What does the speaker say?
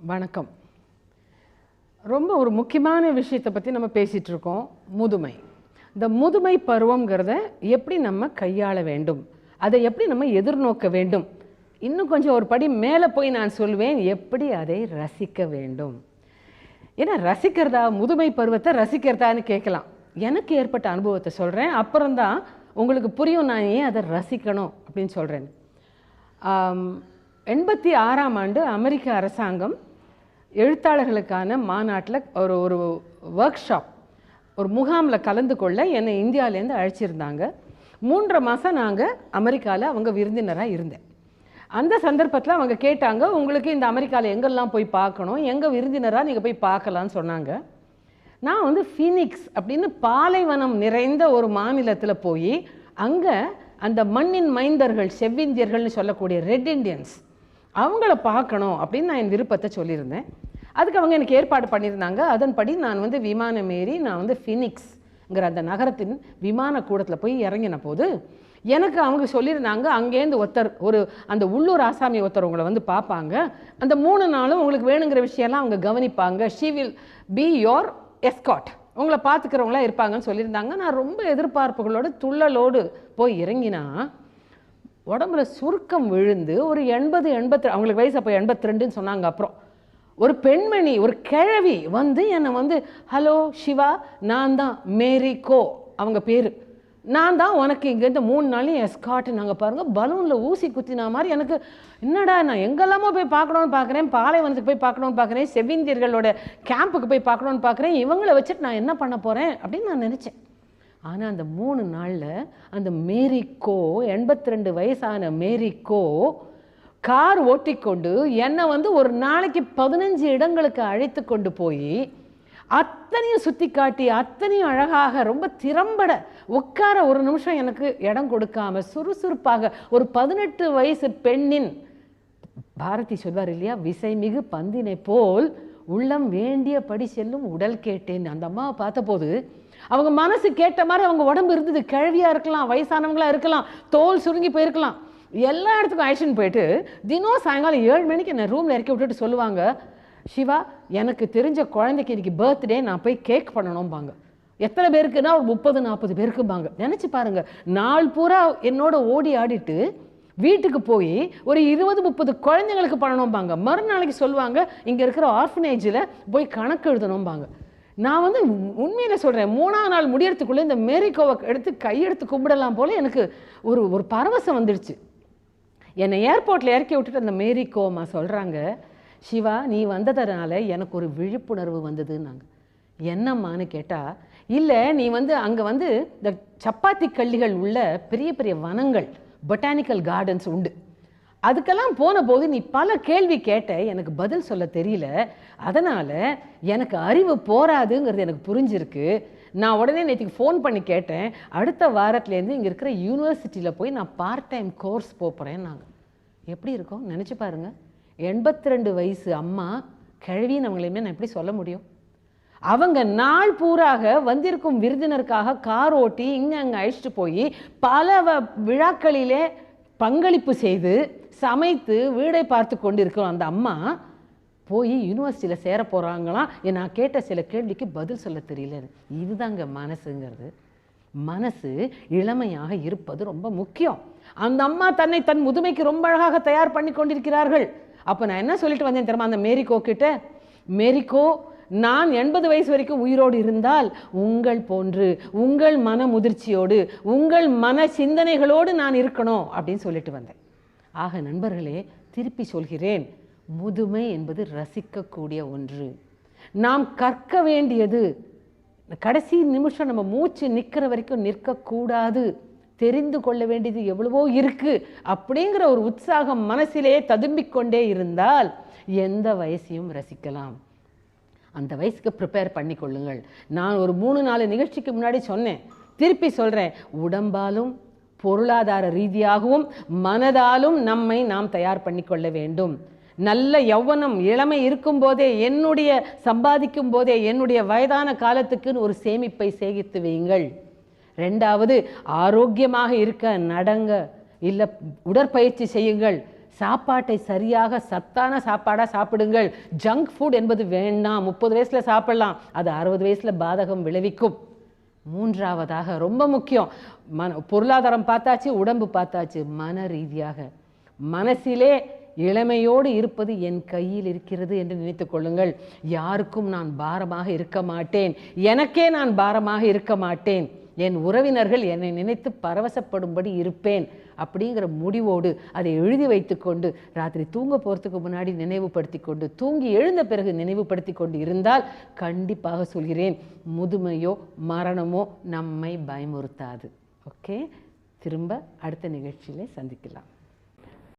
வணக்கம். ரொம்ப ஒரு முக்கியமான விஷயத்தை பற்றி நம்ம பேசிகிட்டு இருக்கோம். முதுமை. இந்த முதுமை பருவங்கிறத எப்படி நம்ம கையாள வேண்டும்? அதை எப்படி நம்ம எதிர்நோக்க வேண்டும்? இன்னும் கொஞ்சம் ஒரு படி மேலே போய் நான் சொல்வேன். எப்படி அதை ரசிக்க வேண்டும்? ஏன்னா ரசிக்கிறதா முதுமை பருவத்தை ரசிக்கிறதான்னு கேட்கலாம். எனக்கு ஏற்பட்ட அனுபவத்தை சொல்கிறேன் அப்புறம்தான் உங்களுக்கு புரியும் நான் ஏன் அதை ரசிக்கணும் அப்படின்னு சொல்கிறேன் எண்பத்தி ஆறாம் ஆண்டு அமெரிக்க அரசாங்கம் எழுத்தாளர்களுக்கான மாநாட்டில் ஒரு ஒரு ஒர்க் ஷாப் ஒரு முகாமில் கலந்து கொள்ள என்னை இந்தியாவிலேருந்து அழைச்சிருந்தாங்க. மூன்றரை மாதம் நாங்கள் அமெரிக்காவில் அவங்க விருந்தினராக இருந்தேன். அந்த சந்தர்ப்பத்தில் அவங்க கேட்டாங்க உங்களுக்கு இந்த அமெரிக்காவில் எங்கெல்லாம் போய் பார்க்கணும்? எங்கள் விருந்தினராக நீங்கள் போய் பார்க்கலான்னு சொன்னாங்க. நான் வந்து ஃபீனிக்ஸ் அப்படின்னு பாலைவனம் நிறைந்த ஒரு மாநிலத்தில் போய் அங்கே அந்த மண்ணின் மைந்தர்கள் செவ்விந்தியர்கள்னு சொல்லக்கூடிய ரெட் இண்டியன்ஸ் அவங்கள பார்க்கணும் அப்படின்னு நான் என் விருப்பத்தை சொல்லியிருந்தேன். அதுக்கு அவங்க எனக்கு ஏற்பாடு பண்ணியிருந்தாங்க. அதன்படி நான் வந்து விமானம் ஏறி நான் வந்து ஃபினிக்ஸ்ங்கிற அந்த நகரத்தின் விமான கூடத்தில் போய் இறங்கின போது எனக்கு அவங்க சொல்லியிருந்தாங்க அங்கேருந்து ஒருத்தர் ஒரு அந்த உள்ளூர் ஆசாமி ஒருத்தர் உங்களை வந்து பார்ப்பாங்க. அந்த மூணு நாளும் உங்களுக்கு வேணுங்கிற விஷயம்லாம் அவங்க கவனிப்பாங்க. She will be your escort உங்களை பார்த்துக்கிறவங்களாம் இருப்பாங்கன்னு சொல்லியிருந்தாங்க. நான் ரொம்ப எதிர்பார்ப்புகளோடு துள்ளலோடு போய் இறங்கினா உடம்புல சுருக்கம் விழுந்து ஒரு எண்பது எண்பத்தி அவங்களுக்கு வயசு அப்போ எண்பத்தி ரெண்டுன்னு சொன்னாங்க அப்புறம். ஒரு பெண்மணி ஒரு கிழவி வந்து என்னை வந்து ஹலோ சிவா நான் தான் மேரி கோ அவங்க பேர். நான் தான் உனக்கு இங்கேருந்து மூணு நாளையும் எஸ்காட்டு நாங்கள் பாருங்கள் பலூனில் ஊசி குத்தினா மாதிரி எனக்கு என்னடா நான் எங்கெல்லாமோ போய் பார்க்கணுன்னு பார்க்குறேன். பாலைவனத்துக்கு போய் பார்க்கணுன்னு பார்க்குறேன். செவ்விந்தியர்களோட கேம்புக்கு போய் பார்க்கணுன்னு பார்க்குறேன். இவங்கள வச்சுட்டு நான் என்ன பண்ண போகிறேன் அப்படின்னு நான் நினச்சேன். ஆனால் அந்த மூணு நாளில் அந்த மேரிக்கோ எண்பத்தி ரெண்டு வயசான மேரிக்கோ கார் ஓட்டிக்கொண்டு என்னை வந்து ஒரு நாளைக்கு பதினஞ்சு இடங்களுக்கு அழைத்து கொண்டு போய் அத்தனையும் சுற்றி காட்டி அத்தனையும் அழகாக ரொம்ப திறம்பட உட்கார ஒரு நிமிஷம் எனக்கு இடம் கொடுக்காம சுறுசுறுப்பாக ஒரு பதினெட்டு வயசு பெண்ணின் பாரதி சொல்வார் இல்லையா விசைமிகு பந்தினை போல் உள்ளம் வேண்டியபடி செல்லும் உடல் கேட்டேன். அந்த அம்மாவை பார்த்தபோது அவங்க மனசு கேட்ட மாதிரி அவங்க உடம்பு இருந்தது. கிழவியாக இருக்கலாம் வயசானவங்களாக இருக்கலாம் தோல் சுருங்கி போயிருக்கலாம். எல்லா இடத்துக்கும் அழைச்சின்னு போயிட்டு தினம் சாயங்காலம் ஏழு மணிக்கு என்னை ரூமில் இறக்கி விட்டுட்டு சொல்லுவாங்க சிவா எனக்கு தெரிஞ்ச குழந்தைக்கு இன்னைக்கு பர்த்டே நான் போய் கேக் பண்ணணும்பாங்க. எத்தனை பேருக்குன்னா ஒரு முப்பது நாற்பது பேருக்கும்பாங்க. நினச்சி பாருங்கள் நாள் பூரா என்னோட ஓடி ஆடிட்டு வீட்டுக்கு போய் ஒரு இருபது முப்பது குழந்தைங்களுக்கு பண்ணணும்பாங்க. மறுநாளைக்கு சொல்லுவாங்க இங்கே இருக்கிற ஆர்ஃபனேஜில் போய் கணக்கு எழுதணும்பாங்க. நான் வந்து உண்மையில் சொல்கிறேன் மூணாவது நாள் முடியறதுக்குள்ளே இந்த மேரிகோவை எடுத்து கையெடுத்து கும்பிடலாம் போல் எனக்கு ஒரு ஒரு பரவசம் வந்துடுச்சு என்னை ஏர்போர்ட்டில் இறக்கி விட்டுட்டு அந்த மேரிகோமா சொல்கிறாங்க சிவா நீ வந்ததுனால எனக்கு ஒரு விழிப்புணர்வு வந்ததுன்னாங்க. என்னம்மான்னு கேட்டால் இல்லை நீ வந்து அங்கே வந்து இந்த சப்பாத்தி கள்ளிகள் உள்ள பெரிய பெரிய வனங்கள் பொட்டானிக்கல் கார்டன்ஸ் உண்டு. அதுக்கெல்லாம் போன போது நீ பல கேள்வி கேட்ட எனக்கு பதில் சொல்ல தெரியல. அதனால் எனக்கு அறிவு போராதுங்கிறது எனக்கு புரிஞ்சிருக்கு. நான் உடனே நேற்றுக்கு ஃபோன் பண்ணி கேட்டேன். அடுத்த வாரத்துலேருந்து இங்கே இருக்கிற யூனிவர்சிட்டியில் போய் நான் பார்ட் டைம் கோர்ஸ் போகிறேன் நாங்கள் எப்படி இருக்கோம்? நினச்சி பாருங்க. எண்பத்தி ரெண்டு வயசு அம்மா கிழவின்னு அவங்களையுமே நான் எப்படி சொல்ல முடியும்? அவங்க நாள் பூராக வந்திருக்கும் விருதினருக்காக கார் ஓட்டி இங்கே அங்கே அழைச்சிட்டு போய் பல வ விழாக்களிலே பங்களிப்பு செய்து சமைத்து வீடை பார்த்து கொண்டிருக்கிறோம் அந்த அம்மா போய் யூனிவர்சிட்டியில் சேர போகிறாங்களாம் நான் கேட்ட சில கேள்விக்கு பதில் சொல்ல தெரியல. இதுதாங்க மனசுங்கிறது. மனசு இளமையாக இருப்பது ரொம்ப முக்கியம். அந்த அம்மா தன்னை தன் முதுமைக்கு ரொம்ப அழகாக தயார் பண்ணி கொண்டிருக்கிறார்கள். அப்போ நான் என்ன சொல்லிட்டு வந்தேன் தெரியுமா? அந்த மேரிகோ கிட்ட மேரிகோ நான் எண்பது வயசு வரைக்கும் உயிரோடு இருந்தால் உங்கள் போன்று உங்கள் மன முதிர்ச்சியோடு உங்கள் மன சிந்தனைகளோடு நான் இருக்கணும் அப்படின்னு சொல்லிட்டு வந்தேன். ஆக நண்பர்களே திருப்பி சொல்கிறேன் முதுமை என்பது ரசிக்கக்கூடிய ஒன்று. நாம் கற்க வேண்டியது கடைசி நிமிஷம் நம்ம மூச்சு நிற்கிற வரைக்கும் நிற்கக்கூடாது. தெரிந்து கொள்ள வேண்டியது எவ்வளவோ இருக்கு அப்படிங்கிற ஒரு உற்சாகம் மனசிலே ததும்பிக்கொண்டே இருந்தால் எந்த வயசையும் ரசிக்கலாம். அந்த வயசுக்கு ப்ரிப்பேர் பண்ணி கொள்ளுங்கள் நான் ஒரு மூணு நாலு நிகழ்ச்சிக்கு முன்னாடி சொன்னேன். திருப்பி சொல்கிறேன் உடம்பாலும் பொருளாதார ரீதியாகவும் மனதாலும் நம்மை நாம் தயார் பண்ணிக்கொள்ள வேண்டும். நல்ல யௌவனம் இளமை இருக்கும் போதே என்னுடைய சம்பாதிக்கும் போதே என்னுடைய வயதான காலத்துக்குன்னு ஒரு சேமிப்பை சேகித்து வையுங்கள். ரெண்டாவது ஆரோக்கியமாக இருக்க நடங்க இல்லை உடற்பயிற்சி செய்யுங்கள். சாப்பாட்டை சரியாக சத்தான சாப்பாடாக சாப்பிடுங்கள். ஜங்க் ஃபுட் என்பது வேண்டாம். முப்பது வயசில் சாப்பிடலாம். அது அறுபது வயசில் பாதகம் விளைவிக்கும். மூன்றாவதாக ரொம்ப முக்கியம். மன பொருளாதாரம் பார்த்தாச்சு உடம்பு பார்த்தாச்சு மன ரீதியாக. மனசிலே இளமையோடு இருப்பது என் கையில் இருக்கிறது என்று நினைத்து கொள்ளுங்கள். யாருக்கும் நான் பாரமாக இருக்க மாட்டேன். எனக்கே நான் பாரமாக இருக்க மாட்டேன். என் உறவினர்கள் என்னை நினைத்து பரவசப்படும்படி இருப்பேன் அப்படிங்கிற முடிவோடு அதை எழுதி வைத்துக்கொண்டு ராத்திரி தூங்க போகிறதுக்கு முன்னாடி நினைவுபடுத்தி கொண்டு தூங்கி எழுந்த பிறகு நினைவுபடுத்தி கொண்டு இருந்தால் கண்டிப்பாக சொல்கிறேன் முதுமையோ மரணமோ நம்மை பயமுறுத்தாது. ஓகே திரும்ப அடுத்த நிகழ்ச்சியிலே சந்திக்கலாம்.